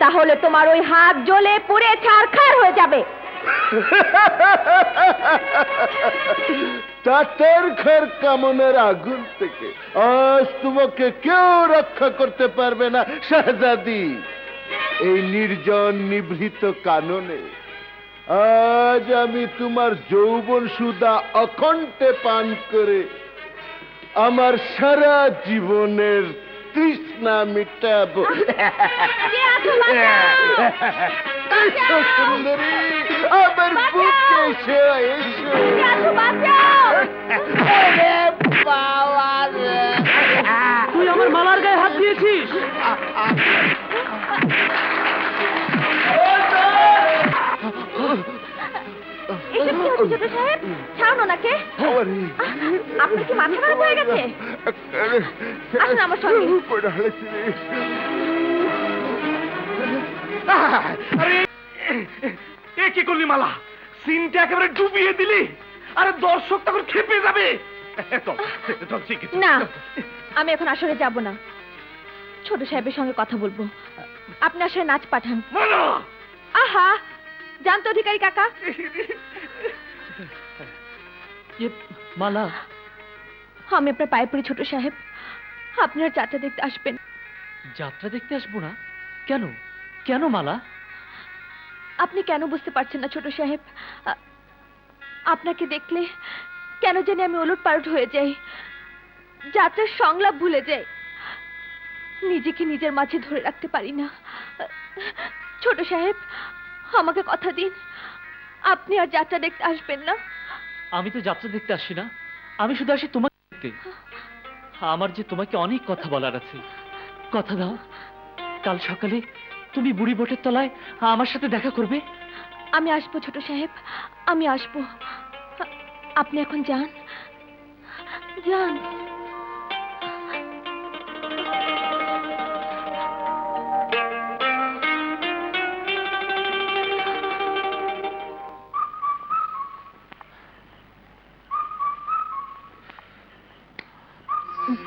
তাহলে তোমার ওই হাত জ্বলে পুড়ে ছারখার হয়ে যাবে। তাঁতের ঘর কামনের আগুন থেকে আজ তোমাকে কেউ রক্ষা করতে পারবে না, শাহজাদি। এই নির্জন নিভৃত কাননে আজ আমি তোমার যৌবন সুদা অকণ্ঠে পান করে আমার সারা জীবনের তৃষ্ণা মিটাব। কে আছো সুন্দরী আমার বুকে এসো এসো। কে আছো বাঁচাও! তুই আমার মালার গায়ে হাত দিয়েছিস? ছোট সাহেব ছাড়ুন ওনাকে। আপনার কি মাথা খারাপ হয়ে গেছে? আসুন আমার সঙ্গে। পড়ে হারাচ্ছি রে। আরে এ কি করলি মালা? সিনটা একেবারে ডুবিয়ে দিলি? আরে দর্শক তখন খেপে যাবে। না আমি এখন আসলে যাব না। ছোট সাহেবের সঙ্গে কথা বলব। আপনি আসলে নাচ পাঠান। আহা জানতো অধিকারী কাকা। মালা। আমি আপনার পায়ে পড়ি ছোট সাহেব। আপনি আর যাত্রা দেখতে আসবেন। যাত্রা দেখতে আসব না? কেন? কেন মালা? আপনি কেন বুঝতে পারছেন না ছোট সাহেব? আপনাকে দেখলে কেন জানি আমি ওলট পালট হয়ে যাই। যাত্রার সংলাপ ভুলে যাই। নিজেকে নিজের মাঝে ধরে রাখতে পারি না। ছোট সাহেব আমাকে কথা দিন। আপনি আর যাত্রা দেখতে আসবেন না। আমি তো যাত্রা দেখতে আসি না। আমি শুধু আসি তোমাকে দেখতে। আমার যে তোমাকে অনেক কথা বলার আছে। কথা দাও। কাল সকালে তুমি বুড়ি বোটের তলায় আমার সাথে দেখা করবে? আমি আসব ছোট সাহেব। আমি আসব। আপনি এখন যান। যান। Thank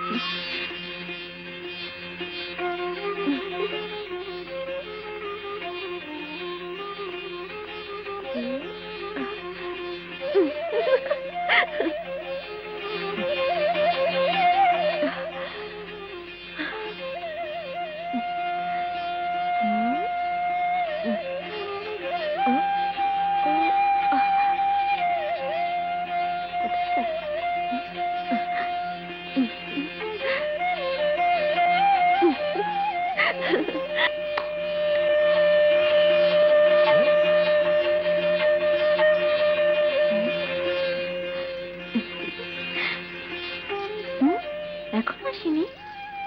you.